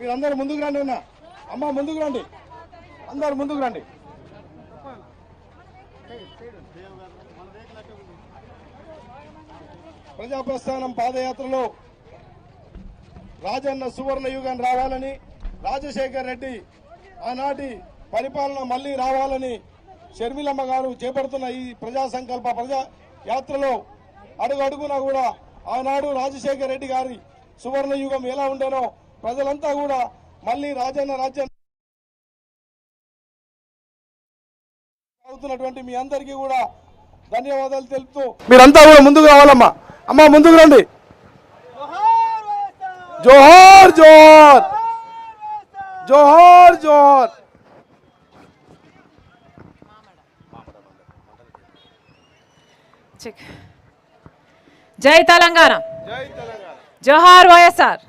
మీరు ముందుకు రండి అన్న. అమ్మ ముందుకు రండి. అందరు ముందుకు రండి. ప్రజాప్రస్థానం పాదయాత్రలో రాజన్న సువర్ణ యుగం రావాలని రాజశేఖర్ రెడ్డి ఆనాటి పరిపాలన మళ్ళీ రావాలని షర్మిలమ్మ గారు చేపడుతున్న ఈ ప్రజా సంకల్ప ప్రజా యాత్రలో అడుగు అడుగునా కూడా ఆనాడు రాజశేఖర్ రెడ్డి గారి సువర్ణ యుగం ఎలా ఉండేనో ప్రజలంతా కూడా మళ్ళీ రాజన్న రాజ్యం అవుతున్నటువంటి మీ అందరికీ కూడా ధన్యవాదాలు తెలుపుతూ మీరంతా కూడా ముందుకు రావాలమ్మా. అమ్మా ముందుకు రండి. జోహార్ జోహార్ జోహార్. జోహార్ జై తెలంగాణ. జోహార్ వైఎస్ఆర్.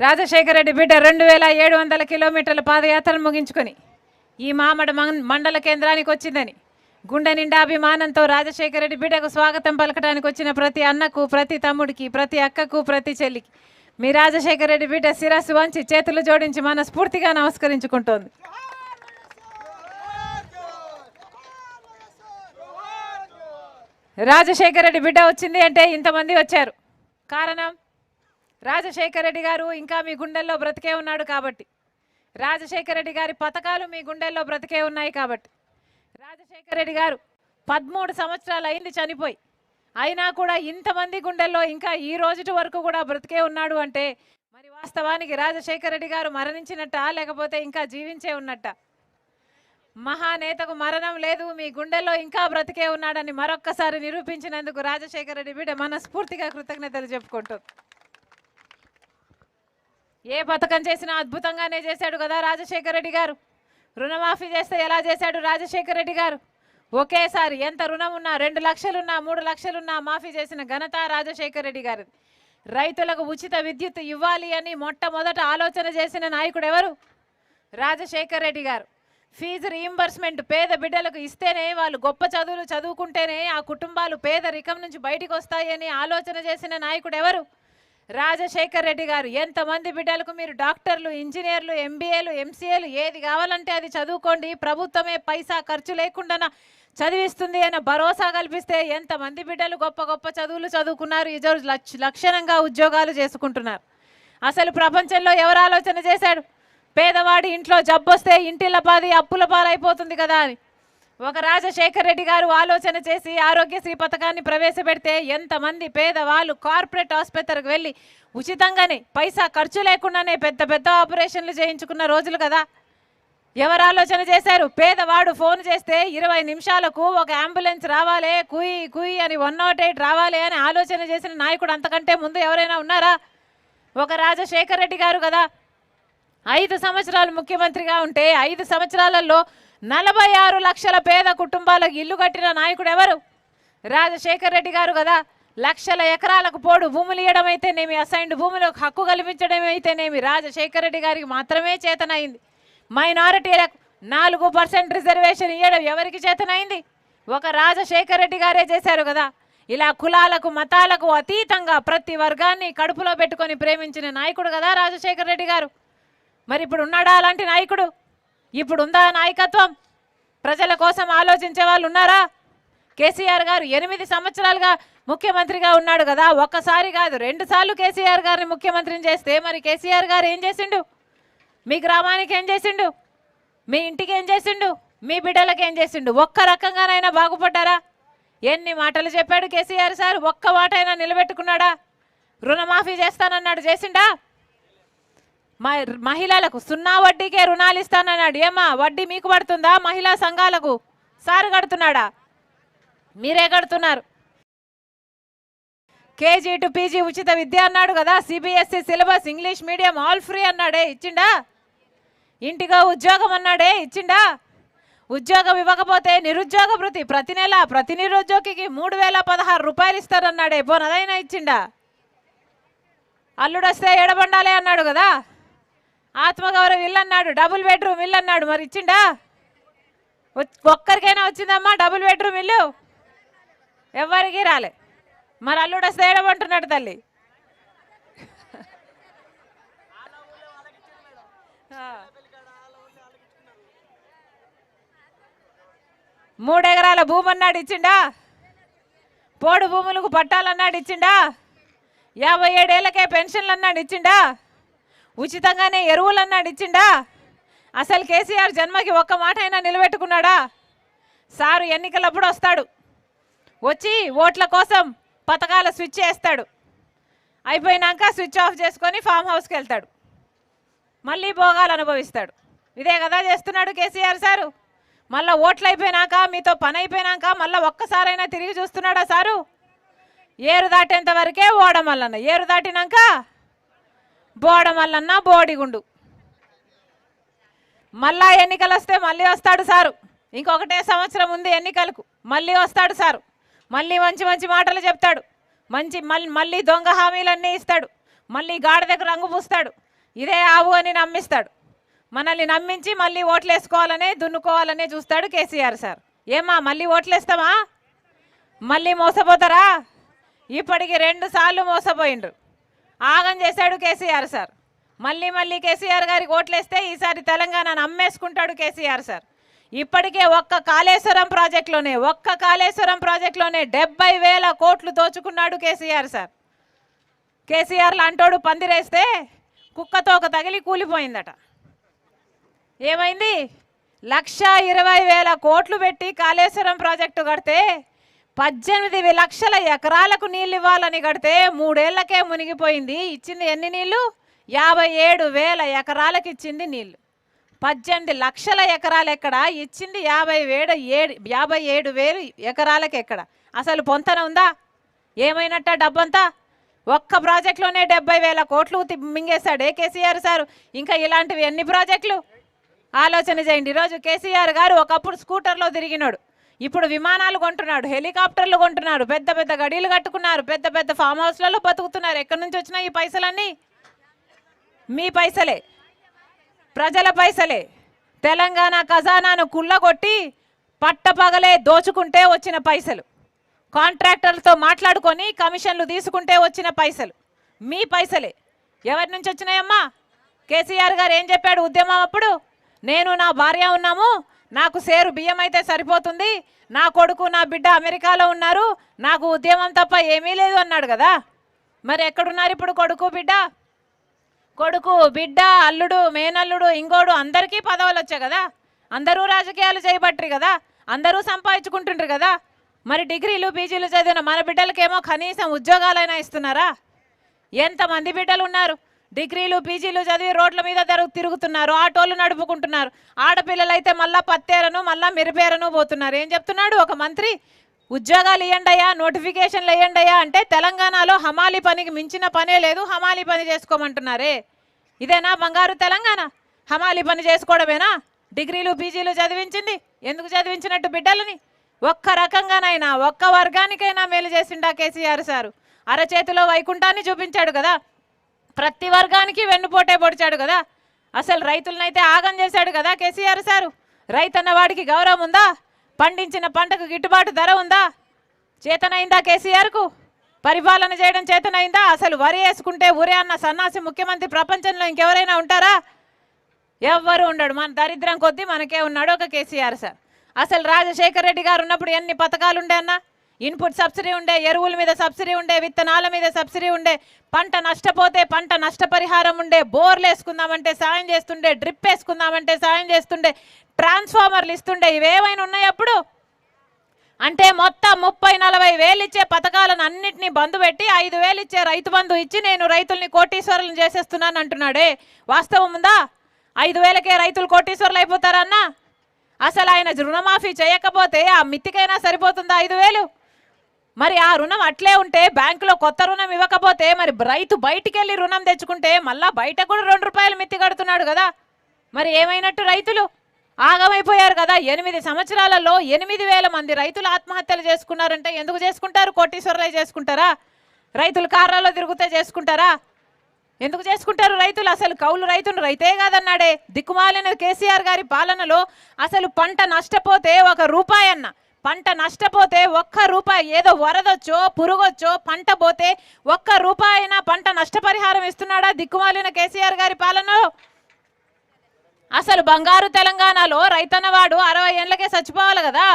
రాజశేఖర రెడ్డి బిడ్డ రెండు వేల ఏడు వందల కిలోమీటర్ల పాదయాత్రను ముగించుకొని ఈ మామడ మండల కేంద్రానికి వచ్చిందని గుండె నిండా అభిమానంతో రాజశేఖర రెడ్డి బిడ్డకు స్వాగతం పలకడానికి వచ్చిన ప్రతి అన్నకు ప్రతి తమ్ముడికి ప్రతి అక్కకు ప్రతి చెల్లికి మీ రాజశేఖర రెడ్డి బిడ్డ శిరస్సు వంచి చేతులు జోడించి మనస్ఫూర్తిగా నమస్కరించుకుంటోంది. రాజశేఖర రెడ్డి బిడ్డ వచ్చింది అంటే ఇంతమంది వచ్చారు. కారణం? రాజశేఖర రెడ్డి గారు ఇంకా మీ గుండెల్లో బ్రతికే ఉన్నాడు కాబట్టి. రాజశేఖర రెడ్డి గారి పథకాలు మీ గుండెల్లో బ్రతికే ఉన్నాయి కాబట్టి. రాజశేఖర రెడ్డి గారు పదమూడు సంవత్సరాలు అయింది చనిపోయి. అయినా కూడా ఇంతమంది గుండెల్లో ఇంకా ఈ రోజుటి వరకు కూడా బ్రతికే ఉన్నాడు అంటే మరి వాస్తవానికి రాజశేఖర రెడ్డి గారు మరణించినట్ట లేకపోతే ఇంకా జీవించే ఉన్నట్ట? మహానేతకు మరణం లేదు మీ గుండెల్లో ఇంకా బ్రతికే ఉన్నాడని మరొక్కసారి నిరూపించినందుకు రాజశేఖర రెడ్డి బిడ్డ మనస్ఫూర్తిగా కృతజ్ఞతలు చెప్పుకుంటుంది ఏ పథకం చేసినా అద్భుతంగానే చేశాడు కదా రాజశేఖర రెడ్డి గారు? రుణమాఫీ చేస్తే ఎలా చేశాడు రాజశేఖర రెడ్డి గారు? ఒకేసారి ఎంత రుణం ఉన్నా రెండు లక్షలున్నా మూడు లక్షలున్నా మాఫీ చేసిన ఘనత రాజశేఖర రెడ్డి గారు రైతులకు ఉచిత విద్యుత్ ఇవ్వాలి అని మొట్టమొదట ఆలోచన చేసిన నాయకుడు ఎవరు? రాజశేఖర్ రెడ్డి గారు. ఫీజు రీయింబర్స్మెంట్ పేద బిడ్డలకు ఇస్తేనే వాళ్ళు గొప్ప చదువులు చదువుకుంటేనే ఆ కుటుంబాలు పేదరికం నుంచి బయటికి వస్తాయని ఆలోచన చేసిన నాయకుడు ఎవరు? రాజశేఖర్ రెడ్డి గారు ఎంతమంది బిడ్డలకు మీరు డాక్టర్లు ఇంజనీర్లు ఎంబీఏలు ఎంసీఏలు ఏది కావాలంటే అది చదువుకోండి. ప్రభుత్వమే పైసా ఖర్చు లేకుండా చదివిస్తుంది అన్న భరోసా కల్పిస్తే ఎంతమంది బిడ్డలు గొప్ప గొప్ప చదువులు చదువుకున్నారు. ఈరోజు లక్ష లక్షణంగా ఉద్యోగాలు చేసుకుంటున్నారు. అసలు ప్రపంచంలో ఎవరు ఆలోచన చేశాడు? పేదవాడి ఇంట్లో జబ్బొస్తే ఇంటిల పాది అప్పుల పాలైపోతుంది కదా అని. ఒక రాజశేఖర్ రెడ్డి గారు ఆలోచన చేసి ఆరోగ్యశ్రీ పథకాన్ని ప్రవేశపెడితే ఎంతమంది పేదవాళ్ళు కార్పొరేట్ ఆసుపత్రికి వెళ్ళి ఉచితంగానే పైసా ఖర్చు లేకుండానే పెద్ద పెద్ద ఆపరేషన్లు చేయించుకున్న రోజులు కదా. ఎవరు ఆలోచన చేశారు? పేదవాడు ఫోన్ చేస్తే ఇరవై నిమిషాలకు ఒక అంబులెన్స్ రావాలే కుయి కుయ్ అని వన్ నాట్ ఎయిట్ రావాలి అని ఆలోచన చేసిన నాయకుడు అంతకంటే ముందు ఎవరైనా ఉన్నారా? ఒక రాజశేఖర్ రెడ్డి గారు కదా. ఐదు సంవత్సరాలు ముఖ్యమంత్రిగా ఉంటే ఐదు సంవత్సరాలలో నలభై ఆరు లక్షల పేద కుటుంబాలకు ఇల్లు కట్టిన నాయకుడు ఎవరు? రాజశేఖర్ రెడ్డి గారు కదా. లక్షల ఎకరాలకు పోడు భూములు ఇవ్వడం అయితేనేమి అసైన్డ్ భూములకు హక్కు కల్పించడం అయితేనేమి రాజశేఖర్ రెడ్డి గారికి మాత్రమే చేతనైంది. మైనారిటీలకు నాలుగు పర్సెంట్ రిజర్వేషన్ ఇవ్వడం ఎవరికి చేతనైంది? ఒక రాజశేఖర్ రెడ్డి గారే చేశారు కదా. ఇలా కులాలకు మతాలకు అతీతంగా ప్రతి వర్గాన్ని కడుపులో పెట్టుకొని ప్రేమించిన నాయకుడు కదా రాజశేఖర్ రెడ్డి గారు. మరి ఇప్పుడు ఉన్నాడా అలాంటి నాయకుడు? ఇప్పుడు ఉందా నాయకత్వం? ప్రజల కోసం ఆలోచించే వాళ్ళు ఉన్నారా? కేసీఆర్ గారు ఎనిమిది సంవత్సరాలుగా ముఖ్యమంత్రిగా ఉన్నాడు కదా ఒక్కసారి కాదు రెండు సార్లు కేసీఆర్ గారిని ముఖ్యమంత్రిని చేస్తే మరి కేసీఆర్ గారు ఏం చేసిండు? మీ గ్రామానికి ఏం చేసిండు? మీ ఇంటికి ఏం చేసిండు? మీ బిడ్డలకు ఏం చేసిండు? ఒక్క రకంగానైనా బాగుపడ్డారా? ఎన్ని మాటలు చెప్పాడు కేసీఆర్ సార్? ఒక్క మాట అయినా నిలబెట్టుకున్నాడా? రుణమాఫీ చేస్తానన్నాడు చేసిండా? మహిళలకు సున్నా వడ్డీకే రుణాలు ఇస్తానన్నాడు ఏమా వడ్డీ మీకు పడుతుందా? మహిళా సంఘాలకు సారు కడుతున్నాడా? మీరే కడుతున్నారు. కేజీ టు పీజీ ఉచిత విద్య అన్నాడు కదా CBSE syllabus English medium all free అన్నాడే ఇచ్చిండా? ఇంటిగా ఉద్యోగం అన్నాడే ఇచ్చిండా? ఉద్యోగం ఇవ్వకపోతే నిరుద్యోగ భృతి ప్రతి నెల ప్రతి నిరుద్యోగికి మూడు వేల పదహారు రూపాయలు ఇస్తారన్నాడే పోనదైనా ఇచ్చిండా? అల్లుడొస్తే ఎడబండాలే అన్నాడు కదా? ఆత్మగౌరవం ఇల్లు అన్నాడు డబుల్ బెడ్రూమ్ ఇల్లు అన్నాడు మరి ఇచ్చిండా? ఒక్కరికైనా వచ్చిందమ్మా డబుల్ బెడ్రూమ్ ఇల్లు? ఎవరికి రాలే. మరి అల్లుడు వస్తే తల్లి. మూడెకరాల భూమి అన్నాడు ఇచ్చిండా? పోడు భూములకు పట్టాలన్నాడు ఇచ్చిండా? యాభై ఏడేళ్ళకే పెన్షన్లు అన్నాడు ఇచ్చిండా? ఉచితంగానే ఎరువులు అన్నాడు ఇచ్చిండా? అసలు కేసీఆర్ జన్మకి ఒక్క మాట అయినా నిలబెట్టుకున్నాడా? సారు ఎన్నికలప్పుడు వస్తాడు. వచ్చి ఓట్ల కోసం పథకాల స్విచ్ వేస్తాడు అయిపోయినాక స్విచ్ ఆఫ్ చేసుకొని ఫామ్ హౌస్కి వెళ్తాడు. మళ్ళీ భోగాలు అనుభవిస్తాడు. ఇదే కదా చేస్తున్నాడు కేసీఆర్ సారు. మళ్ళీ ఓట్లు అయిపోయినాక మీతో పని అయిపోయినాక మళ్ళీ ఒక్కసారైనా తిరిగి చూస్తున్నాడా సారు? ఏరు దాటేంత వరకే ఓడమల్లన్న. ఏరు దాటినాక బోడమల్లన్న బోడిగుండు. మళ్ళా ఎన్నికలు వస్తే మళ్ళీ వస్తాడు సారు. ఇంకొకటే సంవత్సరం ఉంది ఎన్నికలకు మళ్ళీ వస్తాడు సారు. మళ్ళీ మంచి మంచి మాటలు చెప్తాడు. మంచి మళ్ళీ మళ్ళీ దొంగ హామీలన్నీ ఇస్తాడు. మళ్ళీ గాడిదకు రంగు పూస్తాడు. ఇదే ఆవు అని నమ్మిస్తాడు. మనల్ని నమ్మించి మళ్ళీ ఓట్లేసుకోవాలనే దున్నుకోవాలనే చూస్తాడు కేసీఆర్ సార్. ఏమా మళ్ళీ ఓట్లేస్తామా? మళ్ళీ మోసపోతారా? ఇప్పటికి రెండు సార్లు మోసపోయిండ్రు. ఆగం చేశాడు కేసీఆర్ సార్. మళ్ళీ మళ్ళీ కేసీఆర్ గారికి ఓట్లేస్తే ఈసారి తెలంగాణను అమ్మేసుకుంటాడు కేసీఆర్ సార్. ఇప్పటికే ఒక్క కాళేశ్వరం ప్రాజెక్టులోనే ఒక్క కాళేశ్వరం ప్రాజెక్టులోనే డెబ్బై వేల కోట్లు దోచుకున్నాడు కేసీఆర్ సార్. కేసీఆర్ లాంటోడు పందిరేస్తే కుక్కతో ఒక తగిలి కూలిపోయిందట. ఏమైంది? లక్ష ఇరవై వేల కోట్లు పెట్టి కాళేశ్వరం ప్రాజెక్టు కడితే పద్దెనిమిది లక్షల ఎకరాలకు నీళ్ళు ఇవ్వాలని కడితే మూడేళ్ళకే మునిగిపోయింది. ఇచ్చింది ఎన్ని నీళ్ళు? యాభై ఏడు వేల ఎకరాలకు ఇచ్చింది నీళ్ళు పద్దెనిమిది లక్షల ఎకరాలు ఎక్కడ? ఇచ్చింది యాభై వేడు ఏడు యాభై ఏడు వేలు ఎకరాలకు ఎక్కడ? అసలు పొంతన ఉందా? ఏమైనట్ట డబ్బంతా? ఒక్క ప్రాజెక్టులోనే డెబ్బై వేల కోట్లు తి- మింగేశాడే. కేసీఆర్ సార్? ఇంకా ఇలాంటివి ఎన్ని ప్రాజెక్టులు? ఆలోచన చేయండి. ఈరోజు కేసీఆర్ గారు ఒకప్పుడు స్కూటర్లో తిరిగినాడు. ఇప్పుడు విమానాలు కొంటున్నాడు హెలికాప్టర్లు కొంటున్నాడు పెద్ద పెద్ద గడీలు కట్టుకున్నారు పెద్ద పెద్ద ఫామ్ హౌస్లలో బతుకుతున్నారు. ఎక్కడి నుంచి వచ్చినా ఈ పైసలన్నీ? మీ పైసలే. ప్రజల పైసలే. తెలంగాణ ఖజానాను కుళ్ళగొట్టి పట్టపగలే దోచుకుంటే వచ్చిన పైసలు. కాంట్రాక్టర్లతో మాట్లాడుకొని కమిషన్లు తీసుకుంటే వచ్చిన పైసలు. మీ పైసలే. ఎవరి నుంచి వచ్చినాయమ్మా? కేసీఆర్ గారు ఏం చెప్పాడు ఉద్యమం అప్పుడు? నేను నా భార్య ఉన్నాము నాకు సేరు బియ్యం అయితే సరిపోతుంది. నా కొడుకు నా బిడ్డ అమెరికాలో ఉన్నారు. నాకు ఉద్యమం తప్ప ఏమీ లేదు అన్నాడు కదా. మరి ఎక్కడున్నారు ఇప్పుడు కొడుకు బిడ్డ? కొడుకు బిడ్డ అల్లుడు మేనల్లుడు ఇంకోడు అందరికీ పదవులు వచ్చాయి కదా. అందరూ రాజకీయాలు చేయబట్టరు కదా. అందరూ సంపాదించుకుంటుండ్రు కదా. మరి డిగ్రీలు పీజీలు చదివిన మన బిడ్డలకేమో కనీసం ఉద్యోగాలైనా ఇస్తున్నారా? ఎంతమంది బిడ్డలు ఉన్నారు? డిగ్రీలు పీజీలు చదివి రోడ్ల మీద తిరుగుతున్నారు. ఆటోలు నడుపుకుంటున్నారు. ఆడపిల్లలైతే మళ్ళా పత్తేరను మళ్ళా మిరిపేరను పోతున్నారు. ఏం చెప్తున్నాడు? ఒక మంత్రి ఉద్యోగాలు ఇవ్వండియా నోటిఫికేషన్లు ఇవ్వండియా అంటే తెలంగాణలో హమాలి పనికి మించిన పనే లేదు హమాలి పని చేసుకోమంటున్నారే. ఇదేనా బంగారు తెలంగాణ? హమాలి పని చేసుకోవడమేనా? డిగ్రీలు పీజీలు చదివించింది. ఎందుకు చదివించినట్టు బిడ్డలని? ఒక్క రకంగానైనా ఒక్క వర్గానికైనా మేలు చేసిండా కేసీఆర్ సారు. అరచేతిలో వైకుంఠాన్ని చూపించాడు కదా. ప్రతి వర్గానికి వెన్నుపోటే పొడిచాడు కదా. అసలు రైతులనైతే ఆగం చేశాడు కదా కేసీఆర్ సారు. రైతన్న వాడికి గౌరవం ఉందా? పండించిన పంటకు గిట్టుబాటు ధర ఉందా? చేతనైందా కేసీఆర్కు? పరిపాలన చేయడం చేతనైందా? అసలు వరి వేసుకుంటే ఊరే అన్న సన్నాసి ముఖ్యమంత్రి ప్రపంచంలో ఇంకెవరైనా ఉంటారా? ఎవ్వరు ఉండడు. మన దరిద్రం కొద్దీ మనకే ఉన్నాడు ఒక కేసీఆర్ సార్. అసలు రాజశేఖర రెడ్డి గారు ఉన్నప్పుడు ఎన్ని పథకాలు ఉండే అన్నా? ఇన్పుట్ సబ్సిడీ ఉండే ఎరువుల మీద సబ్సిడీ ఉండే విత్తనాల మీద సబ్సిడీ ఉండే పంట నష్టపోతే పంట నష్టపరిహారం ఉండే బోర్లు వేసుకుందామంటే సాయం చేస్తుండే డ్రిప్ వేసుకుందామంటే సాయం చేస్తుండే ట్రాన్స్ఫార్మర్లు ఇస్తుండే ఇవేమైనా ఉన్నాయి అప్పుడు? అంటే మొత్తం ముప్పై నలభై వేలు ఇచ్చే పథకాలను అన్నింటినీ బంద్ పెట్టి ఐదు వేలు ఇచ్చే రైతు బంధు ఇచ్చి నేను రైతుల్ని కోటీశ్వరులను చేసేస్తున్నాను అంటున్నాడే. వాస్తవం ఉందా? ఐదు వేలకే రైతులు కోటీశ్వరులు అయిపోతారన్నా? అసలు ఆయన రుణమాఫీ చేయకపోతే ఆ మిత్తికైనా సరిపోతుందా ఐదు వేలు? మరి ఆ రుణం అట్లే ఉంటే బ్యాంకులో కొత్త రుణం ఇవ్వకపోతే మరి రైతు బయటికి వెళ్ళి రుణం తెచ్చుకుంటే మళ్ళా బయట కూడా రెండు రూపాయలు మిత్తి కడుతున్నాడు కదా. మరి ఏమైనట్టు రైతులు? ఆగమైపోయారు కదా. ఎనిమిది సంవత్సరాలలో ఎనిమిది వేల మంది రైతులు ఆత్మహత్యలు చేసుకున్నారంటే ఎందుకు చేసుకుంటారు? కోటీశ్వరులై చేసుకుంటారా? రైతులు కార్రాలో తిరుగుతే చేసుకుంటారా? ఎందుకు చేసుకుంటారు రైతులు? అసలు కౌలు రైతులు రైతే కాదన్నాడే. దిక్కుమాలిన కేసీఆర్ గారి పాలనలో అసలు పంట నష్టపోతే ఒక రూపాయన్న. పంట నష్టపోతే ఒక్క రూపాయి ఏదో వరదొచ్చో పురుగొచ్చో పంట పోతే ఒక్క రూపాయి పంట నష్టపరిహారం ఇస్తున్నాడా దిక్కుమాలిన కేసీఆర్ గారి పాలనలో? అసలు బంగారు తెలంగాణలో రైతన్నవాడు అరవై ఏళ్ళకే చచ్చిపోవాలి కదా?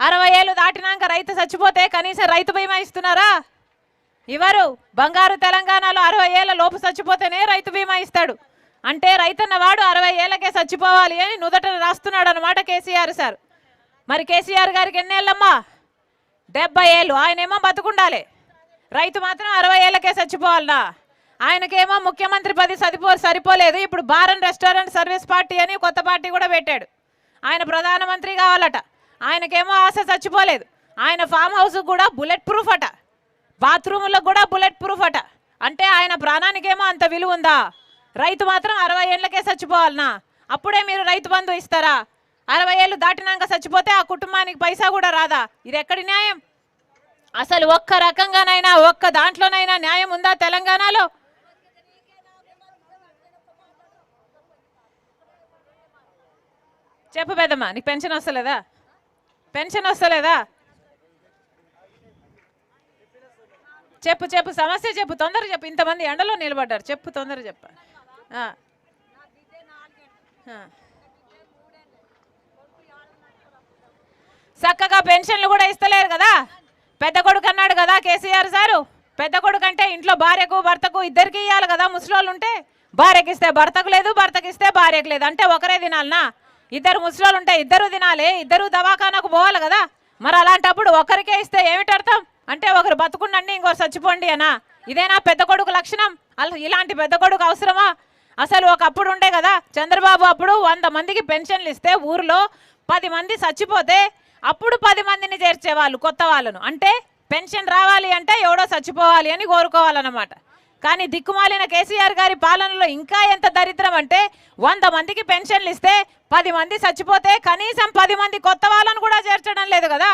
అరవై ఏళ్ళు దాటినాక రైతు చచ్చిపోతే కనీసం రైతు బీమా ఇస్తున్నారా? ఇవ్వరు. బంగారు తెలంగాణలో అరవై ఏళ్ళ లోపు చచ్చిపోతేనే రైతు బీమా ఇస్తాడు. అంటే రైతన్నవాడు అరవై ఏళ్ళకే చచ్చిపోవాలి అని నుదట రాస్తున్నాడు అనమాట కేసీఆర్ సార్. మరి కేసీఆర్ గారికి ఎన్నేళ్ళమ్మా డెబ్బై ఏళ్ళు. ఆయనేమో బతుకుండాలి. రైతు మాత్రం అరవై ఏళ్ళకే చచ్చిపోవాలనా? ఆయనకేమో ముఖ్యమంత్రి పది సరిపో సరిపోలేదు. ఇప్పుడు బారన్ రెస్టారెంట్ సర్వీస్ పార్టీ అని కొత్త పార్టీ కూడా పెట్టాడు. ఆయన ప్రధానమంత్రి కావాలట. ఆయనకేమో ఆశ చచ్చిపోలేదు. ఆయన ఫామ్ హౌస్ కూడా బుల్లెట్ ప్రూఫ్ అట. బాత్రూములకు కూడా బుల్లెట్ ప్రూఫ్ అట. అంటే ఆయన ప్రాణానికేమో అంత విలువ ఉందా? రైతు మాత్రం అరవై ఏళ్ళకే చచ్చిపోవాలనా? అప్పుడే మీరు రైతు బంధు ఇస్తారా? అరవై ఏళ్ళు దాటినాక చచ్చిపోతే ఆ కుటుంబానికి పైసా కూడా రాదా? ఇది ఎక్కడి న్యాయం? అసలు ఒక్క రకంగానైనా ఒక్క దాంట్లోనైనా న్యాయం ఉందా తెలంగాణలో? చెప్పు పెద్దమ్మా నీకు పెన్షన్ వస్తలేదా? పెన్షన్ వస్తలేదా? చెప్పు చెప్పు సమస్య చెప్పు తొందర చెప్పు. ఇంతమంది ఎండలో నిలబడ్డారు. చెప్పు తొందర చెప్పు ఆ. ఆ. చక్కగా పెన్షన్లు కూడా ఇస్తలేరు కదా? పెద్ద కొడుకు అన్నాడు కదా కేసీఆర్ సారు. పెద్ద కొడుకు అంటే ఇంట్లో భార్యకు భర్తకు ఇద్దరికి ఇవ్వాలి కదా ముసలోళ్ళు ఉంటే? భార్యకి ఇస్తే భర్తకు లేదు భర్తకి ఇస్తే భార్యకు లేదు. అంటే ఒకరే తినాలనా? ఇద్దరు ముసలోళ్ళు ఉంటే ఇద్దరు తినాలి. ఇద్దరు దవాఖానకు పోవాలి కదా? మరి అలాంటప్పుడు ఒకరికే ఇస్తే ఏమిటి అర్థం? అంటే ఒకరు బతుకుండండి ఇంకోరు చచ్చిపోండి అనా? ఇదేనా పెద్ద కొడుకు లక్షణం? అలా ఇలాంటి పెద్ద కొడుకు అవసరమా? అసలు ఒకప్పుడు ఉండే కదా చంద్రబాబు అప్పుడు వంద మందికి పెన్షన్లు ఇస్తే ఊర్లో పది మంది చచ్చిపోతే అప్పుడు పది మందిని చేర్చేవాళ్ళు కొత్త వాళ్ళను. అంటే పెన్షన్ రావాలి అంటే ఎవడో చచ్చిపోవాలి అని కోరుకోవాలన్నమాట. కానీ దిక్కుమాలిన కేసీఆర్ గారి పాలనలో ఇంకా ఎంత దరిద్రం అంటే వంద మందికి పెన్షన్లు ఇస్తే పది మంది చచ్చిపోతే కనీసం పది మంది కొత్త వాళ్ళను కూడా చేర్చడం లేదు కదా.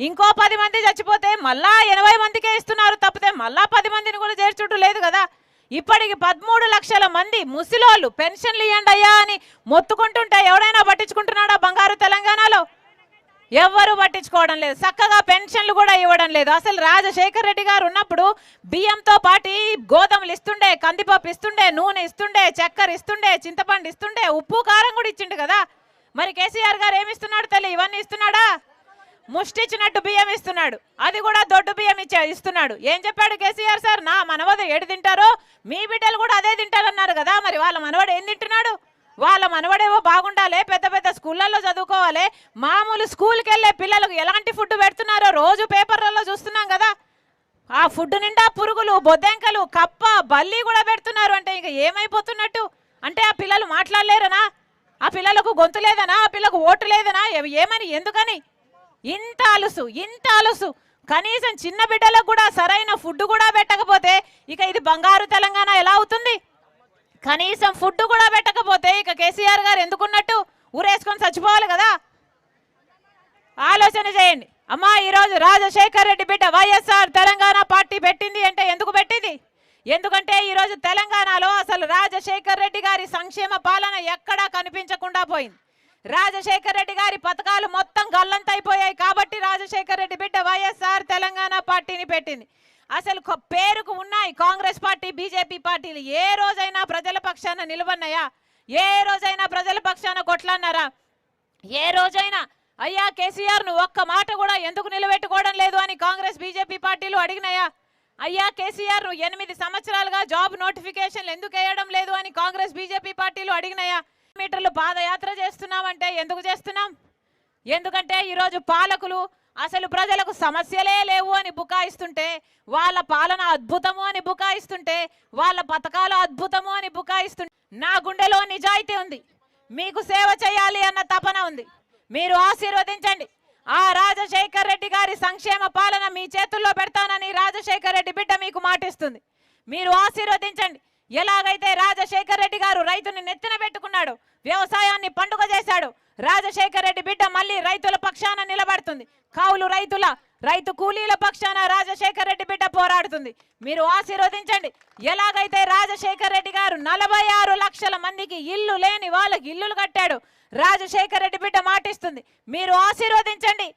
ఇంకో పది మంది చచ్చిపోతే మళ్ళా ఎనభై మందికే ఇస్తున్నారు తప్పితే మళ్ళా పది మందిని కూడా చేర్చుట లేదు కదా. ఇప్పటికి పదమూడు లక్షల మంది ముసిలోళ్ళు పెన్షన్లు ఇవ్వండి అయ్యా అని మొత్తుకుంటుంటే ఎవడైనా పట్టించుకుంటున్నాడా బంగారు తెలంగాణలో? ఎవ్వరూ పట్టించుకోవడం లేదు. చక్కగా పెన్షన్లు కూడా ఇవ్వడం లేదు. అసలు రాజశేఖర్ రెడ్డి గారు ఉన్నప్పుడు బియ్యంతో పాటు గోధుమలు ఇస్తుండే కందిపప్పు ఇస్తుండే నూనె ఇస్తుండే చక్కెర ఇస్తుండే చింతపండు ఇస్తుండే ఉప్పు కారం కూడా ఇచ్చిండు కదా. మరి కేసీఆర్ గారు ఏమి ఇస్తున్నాడు తల్లి ఇవన్నీ ఇస్తున్నాడా? ముష్టిచ్చినట్టు బియ్యం ఇస్తున్నాడు. అది కూడా దొడ్డు బియ్యం ఇచ్చా ఇస్తున్నాడు. ఏం చెప్పాడు కేసీఆర్ సార్? నా మనవడు ఏడు తింటారో మీ బిడ్డలు కూడా అదే తింటారన్నారు కదా. మరి వాళ్ళ మనవడు ఏం తింటున్నాడు? వాళ్ళ మనవడేవో బాగుండాలి పెద్ద పెద్ద స్కూళ్ళల్లో చదువుకోవాలి మామూలు స్కూల్కి వెళ్ళే పిల్లలకు ఎలాంటి ఫుడ్ పెడుతున్నారో రోజు పేపర్లలో చూస్తున్నాం కదా. ఆ ఫుడ్ నిండా పురుగులు బొద్దెంకలు కప్ప బల్లి కూడా పెడుతున్నారు అంటే ఇక ఏమైపోతున్నట్టు? అంటే ఆ పిల్లలు మాట్లాడలేరనా? ఆ పిల్లలకు గొంతు లేదనా? ఆ పిల్లకు ఓటు లేదనా? ఏమని? ఎందుకని? ఇంత అలుసు ఇంత అలుసు. కనీసం చిన్న బిడ్డలకు కూడా సరైన ఫుడ్ కూడా పెట్టకపోతే ఇక ఇది బంగారు తెలంగాణ ఎలా అవుతుంది? కనీసం ఫుడ్ కూడా పెట్టకపోతే ఇక కేసీఆర్ గారు ఎందుకున్నట్టు ఊరేసుకొని చచ్చిపోవాలి కదా? ఆలోచన చేయండి. అమ్మా ఈరోజు రాజశేఖర్ రెడ్డి బిడ్డ వైఎస్ఆర్ తెలంగాణ పార్టీ పెట్టింది అంటే ఎందుకు పెట్టింది? ఎందుకంటే ఈరోజు తెలంగాణలో అసలు రాజశేఖర్ రెడ్డి గారి సంక్షేమ పాలన ఎక్కడా కనిపించకుండా పోయింది. రాజశేఖర్ రెడ్డి గారి పథకాలు మొత్తం గల్లంతైపోయాయి కాబట్టి రాజశేఖర్ రెడ్డి బిడ్డ వైఎస్ఆర్ తెలంగాణ పార్టీని పెట్టింది. అసలు పేరుకు ఉన్నాయి కాంగ్రెస్ పార్టీ బీజేపీ పార్టీలు. ఏ రోజైనా ప్రజల పక్షాన నిలబడినాయా ఏ రోజైనా ప్రజల పక్షాన కొట్లాన్నారా ఏ రోజైనా అయ్యా కేసీఆర్ను ఒక్క మాట కూడా ఎందుకు నిలబెట్టుకోవడం లేదు అని కాంగ్రెస్ బీజేపీ పార్టీలు అడిగినాయా? అయ్యా కేసీఆర్ను ఎనిమిది సంవత్సరాలుగా జాబ్ నోటిఫికేషన్లు ఎందుకు వేయడం లేదు అని కాంగ్రెస్ బీజేపీ పార్టీలు అడిగినాయా? మీటర్లు పాదయాత్ర చేస్తున్నామంటే ఎందుకు చేస్తున్నాం? ఎందుకంటే ఈరోజు పాలకులు అసలు ప్రజలకు సమస్యలే లేవు అని బుకాయిస్తుంటే వాళ్ళ పాలన అద్భుతము అని బుకాయిస్తుంటే వాళ్ళ పథకాలు అద్భుతము అని బుకాయిస్తుంటే నా గుండెలో నిజాయితీ ఉంది. మీకు సేవ చేయాలి అన్న తపన ఉంది. మీరు ఆశీర్వదించండి. ఆ రాజశేఖర్ రెడ్డి గారి సంక్షేమ పాలన మీ చేతుల్లో పెడతానని రాజశేఖర్ రెడ్డి బిడ్డ మీకు మాటిస్తుంది. మీరు ఆశీర్వదించండి. ఎలాగైతే రాజశేఖర్ రెడ్డి గారు రైతుని నెత్తిన పెట్టుకున్నాడు వ్యవసాయాన్ని పండుగ చేశాడు రాజశేఖర్ రెడ్డి బిడ్డ మళ్ళీ రైతుల పక్షాన నిలబడుతుంది. కౌలు రైతుల రైతు కూలీల పక్షాన రాజశేఖర్ రెడ్డి బిడ్డ పోరాడుతుంది. మీరు ఆశీర్వదించండి. ఎలాగైతే రాజశేఖర్ రెడ్డి గారు నలభై ఆరు లక్షల మందికి ఇల్లు లేని వాళ్ళకి ఇల్లులు కట్టాడు రాజశేఖర్ రెడ్డి బిడ్డ మాటిస్తుంది. మీరు ఆశీర్వదించండి.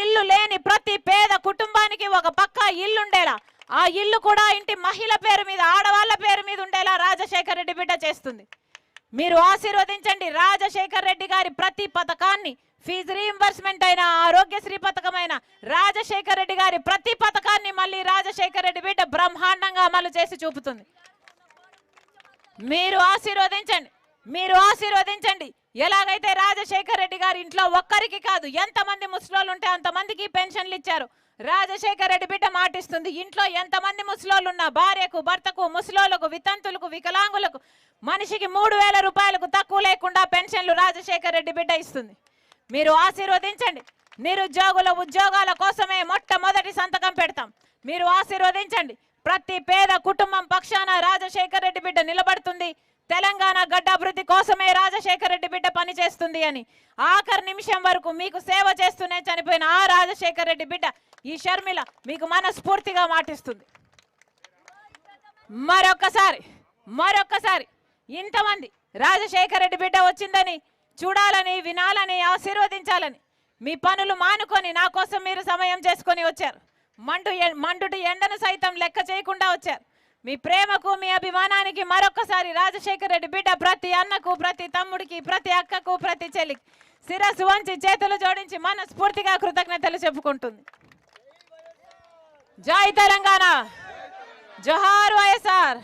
ఇల్లు లేని ప్రతి పేద కుటుంబానికి ఒక పక్క ఇల్లు ఉండేలా ఆ ఇల్లు కూడా ఇంటి మహిళ పేరు మీద ఆడవాళ్ళ పేరు మీద ఉండేలా రాజశేఖర్ రెడ్డి బిడ్డ చేస్తుంది. మీరు ఆశీర్వదించండి. రాజశేఖర్ రెడ్డి గారి ప్రతి పథకాన్ని ఫీజు రీఎంబర్స్మెంట్ అయినా ఆరోగ్యశ్రీ పథకమైన రాజశేఖర రెడ్డి గారి ప్రతి పథకాన్ని మళ్ళీ రాజశేఖర రెడ్డి బిడ్డ బ్రహ్మాండంగా అమలు చేసి చూపుతుంది. మీరు ఆశీర్వదించండి. మీరు ఆశీర్వదించండి. ఎలాగైతే రాజశేఖర రెడ్డి గారి ఇంట్లో ఒక్కరికి కాదు ఎంతమంది ముసలోళ్ళు ఉంటే అంతమందికి పెన్షన్లు ఇచ్చారు. రాజశేఖర రెడ్డి బిడ్డ మాటిస్తుంది. ఇంట్లో ఎంతమంది ముసలోళ్ళు ఉన్నా భార్యకు భర్తకు ముసలోళ్ళకు వితంతులకు వికలాంగులకు మనిషికి మూడు వేల రూపాయలకు తక్కువ లేకుండా పెన్షన్లు రాజశేఖర రెడ్డి బిడ్డ ఇస్తుంది. మీరు ఆశీర్వదించండి. నిరుద్యోగుల ఉద్యోగాల కోసమే మొట్టమొదటి సంతకం పెడతాం. మీరు ఆశీర్వదించండి. ప్రతి పేద కుటుంబం పక్షాన రాజశేఖర రెడ్డి బిడ్డ నిలబడుతుంది. తెలంగాణ గడ్డ అభివృద్ధి కోసమే రాజశేఖర రెడ్డి బిడ్డ పనిచేస్తుంది అని ఆఖరి నిమిషం వరకు మీకు సేవ చేస్తూనే చనిపోయిన ఆ రాజశేఖర రెడ్డి బిడ్డ ఈ షర్మిల మీకు మనస్ఫూర్తిగా మాటిస్తుంది. మరొకసారి మరొకసారి ఇంతమంది రాజశేఖర రెడ్డి బిడ్డ వచ్చిందని చూడాలని వినాలని ఆశీర్వదించాలని మీ పనులు మానుకొని నా కోసం మీరు సమయం చేసుకొని వచ్చారు. మండు ఎ- మండుటి ఎండను సైతం లెక్క చేయకుండా వచ్చారు. మీ ప్రేమకు మీ అభిమానానికి మరొకసారి రాజశేఖర రెడ్డి బిడ్డ ప్రతి అన్నకు ప్రతి తమ్ముడికి ప్రతి అక్కకు ప్రతి చెల్లికి శిరస్సు వంచి చేతులు జోడించి మనస్ఫూర్తిగా కృతజ్ఞతలు చెప్పుకుంటుంది. జై తెలంగాణ. జోహార్ వైఎస్ఆర్.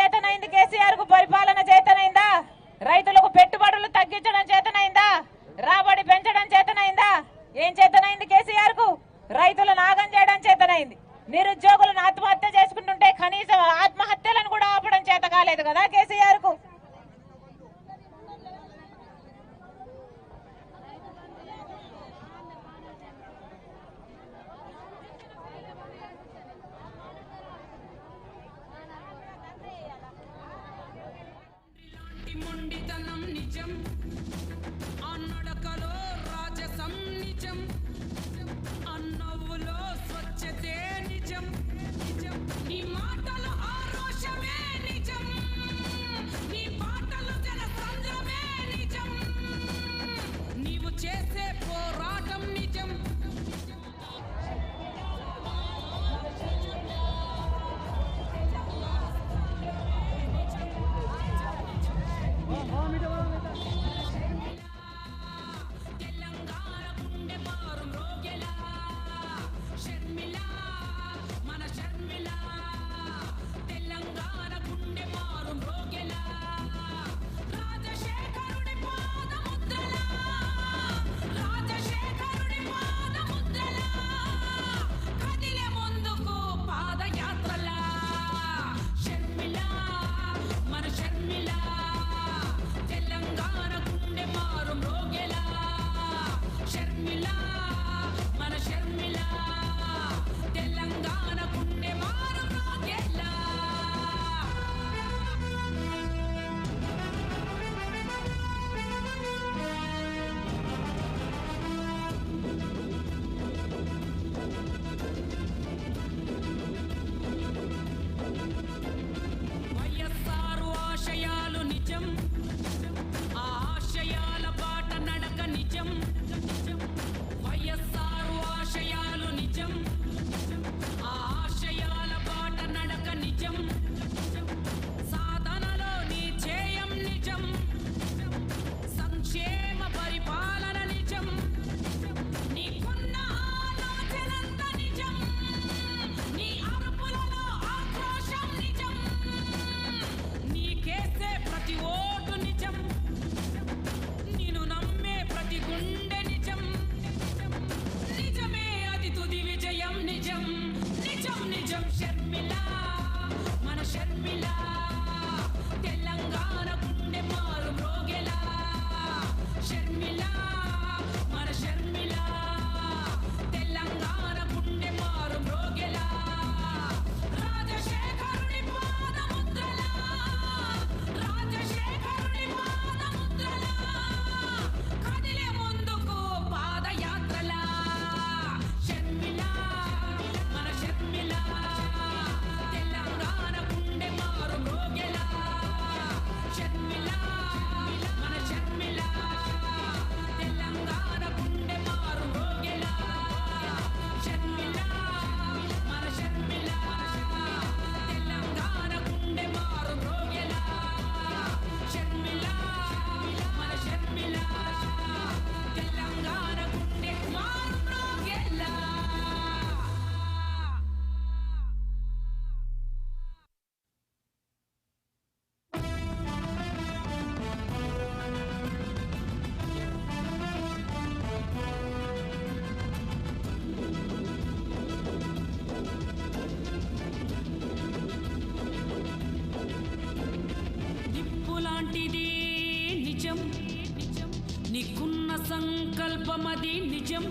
చేతనైంది కేసీఆర్కు పరిపాలన చేతనైందా? రైతులకు పెట్టుబడులు తగ్గించడం చేతనైందా? రాబడి పెంచడం చేతనైందా? ఏం చేతనైంది కేసీఆర్కు రైతులు నాగం చేయడం చేతనైంది. నిరుద్యోగులను ఆత్మహత్య చేసుకుంటుంటే కనీసం ఆత్మహత్యలను కూడా ఆపడం చేత కాలేదు కదా కేసీఆర్కు సంకల్పమది నిజం.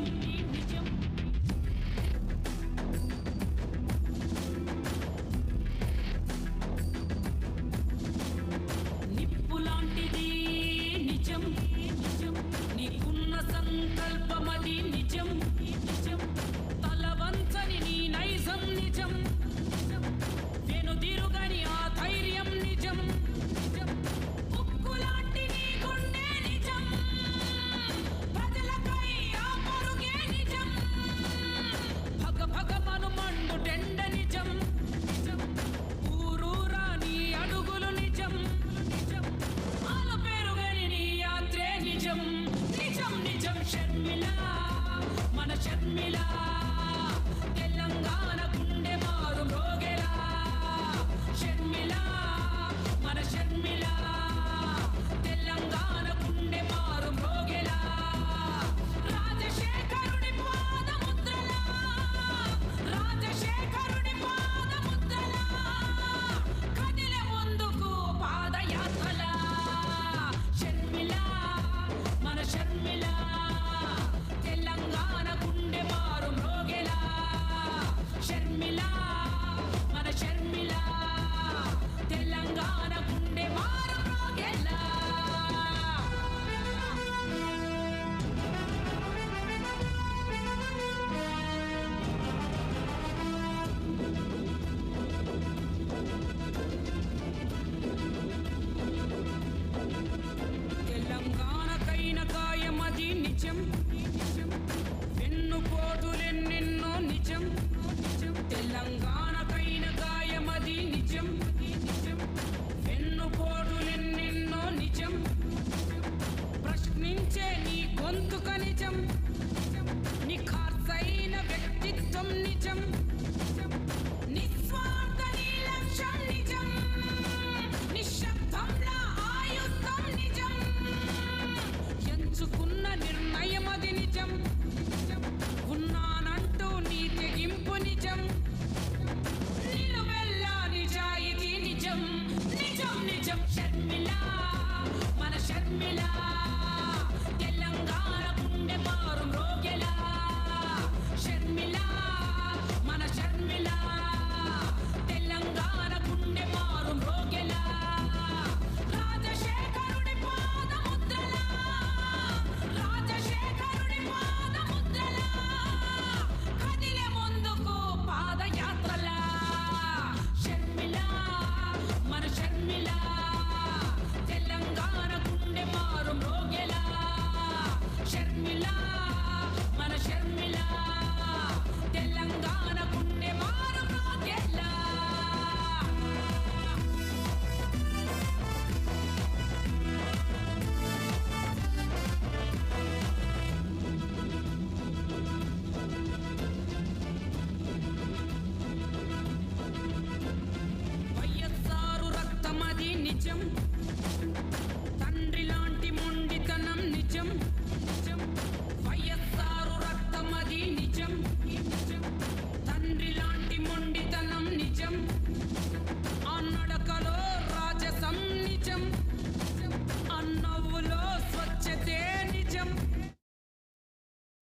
షర్మిల మన